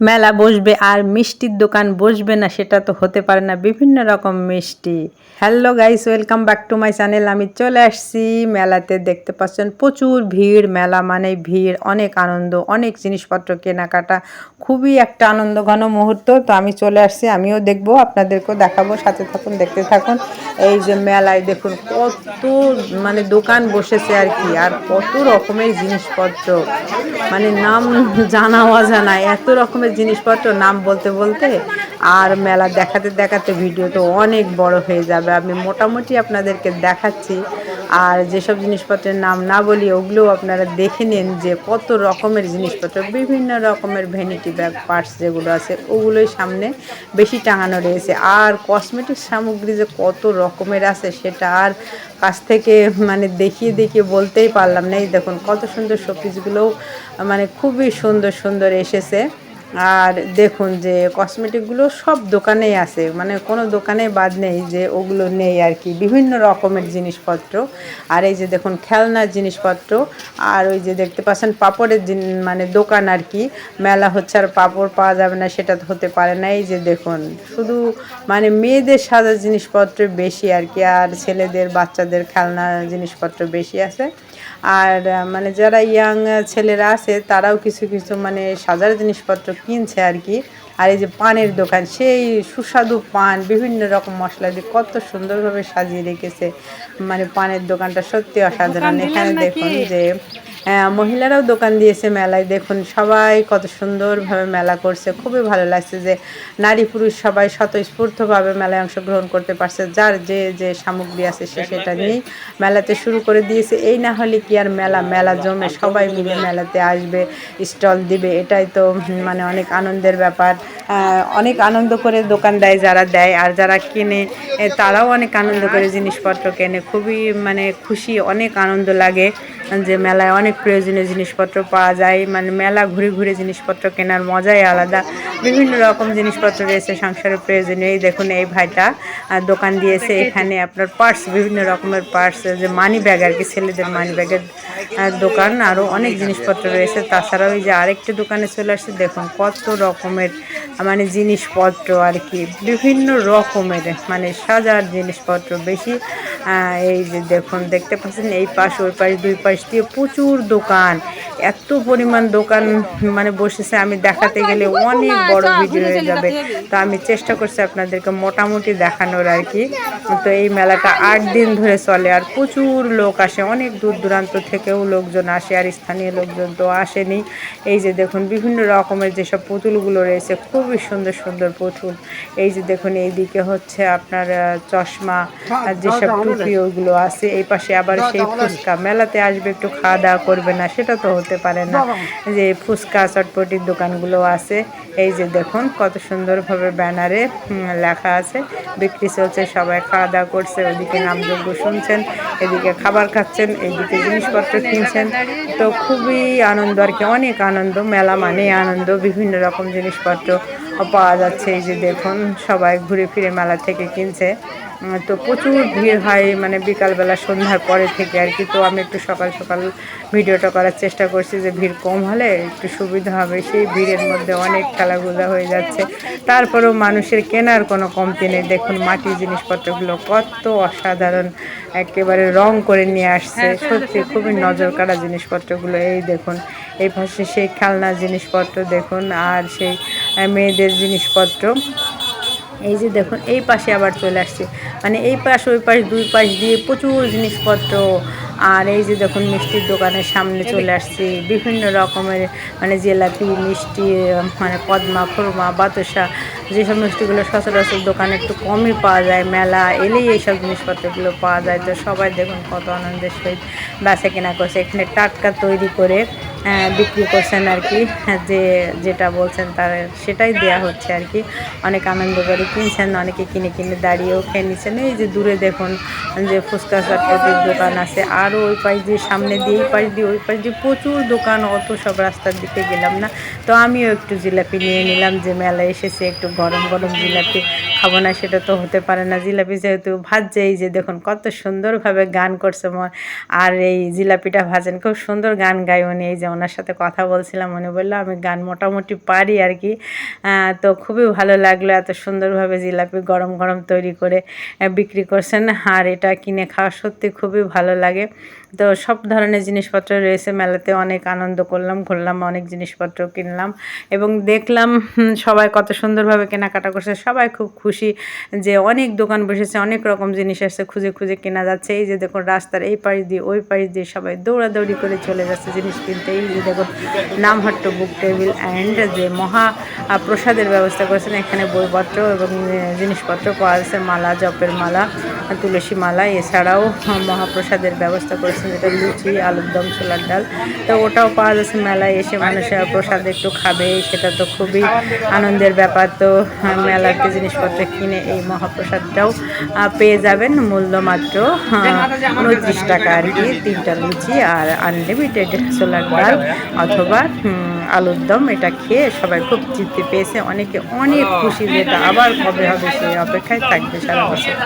মেলা বসবে আর মিষ্টির দোকান বসবে না, সেটা তো হতে পারে না। বিভিন্ন রকম মিষ্টি। Hello guys welcome back to my channel আমি চলে আসছি মেলাতে। দেখতে পাচ্ছেন প্রচুর ভিড়, মেলা মানে ভিড়, অনেক আনন্দ, অনেক জিনিসপত্র কেনাকাটা, খুবই একটা আনন্দ ঘন মুহূর্ত। তো আমি চলে আসছি, আমিও দেখব, আপনাদেরকেও দেখাবো, সাথে থাকুন, দেখতে থাকুন। এই যে মেলায় দেখুন, কত মানে দোকান বসেছে আর কি, আর কত রকমের জিনিসপত্র। মানে নাম জানা অজানা, এত রকমের জিনিসপত্র নাম বলতে বলতে আর মেলা দেখাতে দেখাতে ভিডিও তো অনেক বড় হয়ে যাবে। আমি মোটামুটি আপনাদেরকে দেখাচ্ছি। আর যেসব জিনিসপত্রের নাম না বলি, ওগুলোও আপনারা দেখে নিন যে কত রকমের জিনিসপত্র, বিভিন্ন রকমের ভ্যানিটি ব্যাগ পার্টস যেগুলো আছে, ওগুলোই সামনে বেশি টাঙানো রয়েছে। আর কসমেটিক সামগ্রী যে কত রকমের আছে, সেটা আর কাছ থেকে মানে দেখিয়ে দেখিয়ে বলতেই পারলাম না। এই দেখুন, কত সুন্দর শোপিসগুলোও মানে খুবই সুন্দর সুন্দর এসেছে। আর দেখুন যে কসমেটিকগুলো সব দোকানেই আছে মানে কোনো দোকানে বাদ নেই যে ওগুলো নেই আর কি, বিভিন্ন রকমের জিনিসপত্র। আর এই যে দেখুন খেলনার জিনিসপত্র, আর ওই যে দেখতে পাচ্ছেন পাপড়ের মানে দোকান আর কি। মেলা হচ্ছে আর পাপড় পাওয়া যাবে না, সেটা হতে পারে না। এই যে দেখুন, শুধু মানে মেয়েদের সাজার জিনিসপত্র বেশি আর কি, আর ছেলেদের, বাচ্চাদের খেলনা জিনিসপত্র বেশি আছে। আর মানে যারা ইয়াং ছেলেরা আছে তারাও কিছু কিছু মানে সাজার জিনিসপত্র কিনছে আর কি। আর এই যে পানের দোকান সেই সুস্বাদু পান বিভিন্ন রকম মশলা দিয়ে কত সুন্দরভাবে সাজিয়ে রেখেছে। মানে পানের দোকানটা সত্যি অসাধারণ। এখানে দেখুন যে মহিলারাও দোকান দিয়েছে মেলায়। দেখুন সবাই কত সুন্দরভাবে মেলা করছে। খুবই ভালো লাগছে যে নারী পুরুষ সবাই স্বতঃস্ফূর্তভাবে মেলায় অংশগ্রহণ করতে পারছে। যার যে যে সামগ্রী আছে সে সেটা নিয়েই মেলাতে শুরু করে দিয়েছে। এই না হলে কি আর মেলা মেলা জমে? সবাই মিলে মেলাতে আসবে স্টল দিবে। এটাই তো মানে অনেক আনন্দের ব্যাপার। অনেক আনন্দ করে দোকান দেয় যারা দেয়। আর যারা কিনে তারাও অনেক আনন্দ করে জিনিসপত্র কেনে। খুবই মানে খুশি অনেক আনন্দ লাগে। যে মেলায় অনেক প্রয়োজনীয় জিনিসপত্র পাওয়া যায়। মানে মেলা ঘুরে ঘুরে জিনিসপত্র কেনার মজাই আলাদা। বিভিন্ন রকম জিনিসপত্র রয়েছে সংসারের প্রয়োজনীয়। এই দেখুন এই ভাইটা দোকান দিয়েছে। এখানে আপনার পার্টস বিভিন্ন রকমের পার্টস যে মানি ব্যাগ আর কি, ছেলেদের মানি ব্যাগের দোকান। আরও অনেক জিনিসপত্র রয়েছে। তাছাড়াও এই যে আরেকটি দোকানে চলে আসছে, দেখুন কত রকমের মানে জিনিসপত্র আর কি, বিভিন্ন রকমের মানে সাজার জিনিসপত্র। বেশি এই যে দেখুন দেখতে পাচ্ছেন এই পাশ ওই পাশ দুই পাশ দিয়ে প্রচুর দোকান। এত পরিমাণ দোকান মানে বসেছে আমি দেখাতে গেলে অনেক বড় ভিডিও হয়ে যাবে। তো আমি চেষ্টা করছি আপনাদেরকে মোটামুটি দেখানোর আর কি। তো এই মেলাটা আট দিন ধরে চলে আর প্রচুর লোক আসে। অনেক দূর দূরান্ত থেকেও লোকজন আসে আর স্থানীয় লোকজন তো আসেনি। এই যে দেখুন বিভিন্ন রকমের যেসব পুতুলগুলো রয়েছে খুবই সুন্দর সুন্দর পুতুল। এই যে দেখুন এইদিকে হচ্ছে আপনার চশমা আর যেসব ওগুলো আছে এই পাশে আবার সেই ফুচকা। মেলাতে আসবে একটু খাওয়া দাওয়া করবে না সেটা তো হতে পারে না। যে ফুচকা চটপটির দোকানগুলো আছে এই যে দেখুন কত সুন্দরভাবে ব্যানারে লেখা আছে। বিক্রি চলছে সবাই খাওয়া দাওয়া করছে ওদিকে নামযোগ্য শুনছেন এদিকে খাবার খাচ্ছেন এইদিকে জিনিসপত্র কিনছেন। তো খুবই আনন্দ আর কি অনেক আনন্দ মেলা মানে আনন্দ বিভিন্ন রকম জিনিসপত্র পাওয়া যাচ্ছে এই যে দেখুন সবাই ঘুরে ফিরে মেলা থেকে কিনছে। তো প্রচুর ভিড় হয় মানে বিকালবেলা সন্ধ্যার পরে থেকে আর কি। তো আমি একটু সকাল সকাল ভিডিওটা করার চেষ্টা করছি যে ভিড় কম হলে একটু সুবিধা হবে। সেই ভিড়ের মধ্যে অনেক খেলাধুলা হয়ে যাচ্ছে। তারপরেও মানুষের কেনার কোনো কমতি নেই। দেখুন মাটির জিনিসপত্রগুলো কত অসাধারণ একেবারে রং করে নিয়ে আসছে। সত্যি খুবই নজর কাড়া জিনিসপত্রগুলো। এই দেখুন এই পাশে সেই খেলনা জিনিসপত্র দেখুন আর সেই মেয়েদের জিনিসপত্র। এই যে দেখুন এই পাশে আবার চলে আসছে। মানে এই পাশ ওই পাশ দুই পাশ দিয়ে প্রচুর জিনিসপত্র। আর এই যে দেখুন মিষ্টির দোকানের সামনে চলে আসছে। বিভিন্ন রকমের মানে জিলাপি মিষ্টি মানে পদ্মা খুরমা বাতাসা যেসব মিষ্টিগুলো সচরাচর দোকানে একটু কমই পাওয়া যায় মেলা এলেই এইসব জিনিসপত্রগুলো পাওয়া যায়। তো সবাই দেখুন কত আনন্দের সহিত বেচা কেনা করছে। এখানে টাটকা তৈরি করে বিক্রি করছেন আর কি। যে যেটা বলছেন তার, সেটাই দেয়া হচ্ছে আর কি। অনেক আনন্দ করে কিনছেন, অনেকে কিনে কিনে দাঁড়িয়েও খেয়ে নিচ্ছেন। এই যে দূরে দেখুন, যে ফুচকা চটপটির দোকান আছে। আরও ওই পাশ দিয়ে সামনে দিয়ে, এই পাশ দিয়ে, ওই পাশ দিয়ে প্রচুর দোকান, অত সব রাস্তার দিকে গেলাম না। তো আমিও একটু জিলাপি নিয়ে নিলাম, যে মেলায় এসেছে একটু গরম গরম জিলাপি। খাব না, সেটা তো হতে পারে না। জিলাপি যেহেতু ভাজছে এই যে দেখুন কত সুন্দরভাবে গান করছে আর এই জিলাপিটা ভাজেন, খুব সুন্দর গান গায় উনি। এই যে ওনার সাথে কথা বলছিলাম, উনি বলল, আমি গান মোটামুটি পারি আর কি। তো খুবই ভালো লাগল এত সুন্দরভাবে জিলাপি গরম গরম তৈরি করে বিক্রি করছেন। আর এটা কিনে খাওয়া সত্যি খুবই ভালো লাগে। তো সব ধরনের জিনিসপত্র রয়েছে মেলাতে, অনেক আনন্দ করলাম, ঘুরলাম, অনেক জিনিসপত্র কিনলাম। এবং দেখলাম সবাই কত সুন্দরভাবে কেনাকাটা করছে, সবাই খুব খুশি। যে অনেক দোকান বসেছে অনেক রকম জিনিস আসছে খুঁজে খুঁজে কেনা যাচ্ছে। এই যে দেখুন রাস্তার এই পাশ দিয়ে ওই পাশ দিয়ে সবাই দৌড়াদৌড়ি করে চলে যাচ্ছে জিনিস কিনতে। এই যে দেখুন নামহাট্ট বুক টেবিল অ্যান্ড যে মহা প্রসাদের ব্যবস্থা করেছেন এখানে বইপত্র এবং জিনিসপত্র পাওয়া যাচ্ছে মালা জপের মালা তুলসী মালা এছাড়াও মহাপ্রসাদের ব্যবস্থা করেছেন যেটা লুচি আলুর দম ছোলার ডাল। তো ওটাও পাওয়া যাচ্ছে মেলায় এসে মানুষের প্রসাদ একটু খাবে সেটা তো খুবই আনন্দের ব্যাপার। তো আহ, মেলাতে জিনিসপত্র কিনে এই মহাপ্রসাদটাও পেয়ে যাবেন মূল্য মাত্র উনত্রিশ টাকা আর কি, তিনটা লুচি আর আনলিমিটেড সোলার ডাল অথবা আলুর দম, এটা খেয়ে সবাই খুব তৃপ্তি পেয়েছে। অনেকে অনেক খুশি যেটা আবার কবে হবে সেই অপেক্ষায় থাকবে সারা বছর।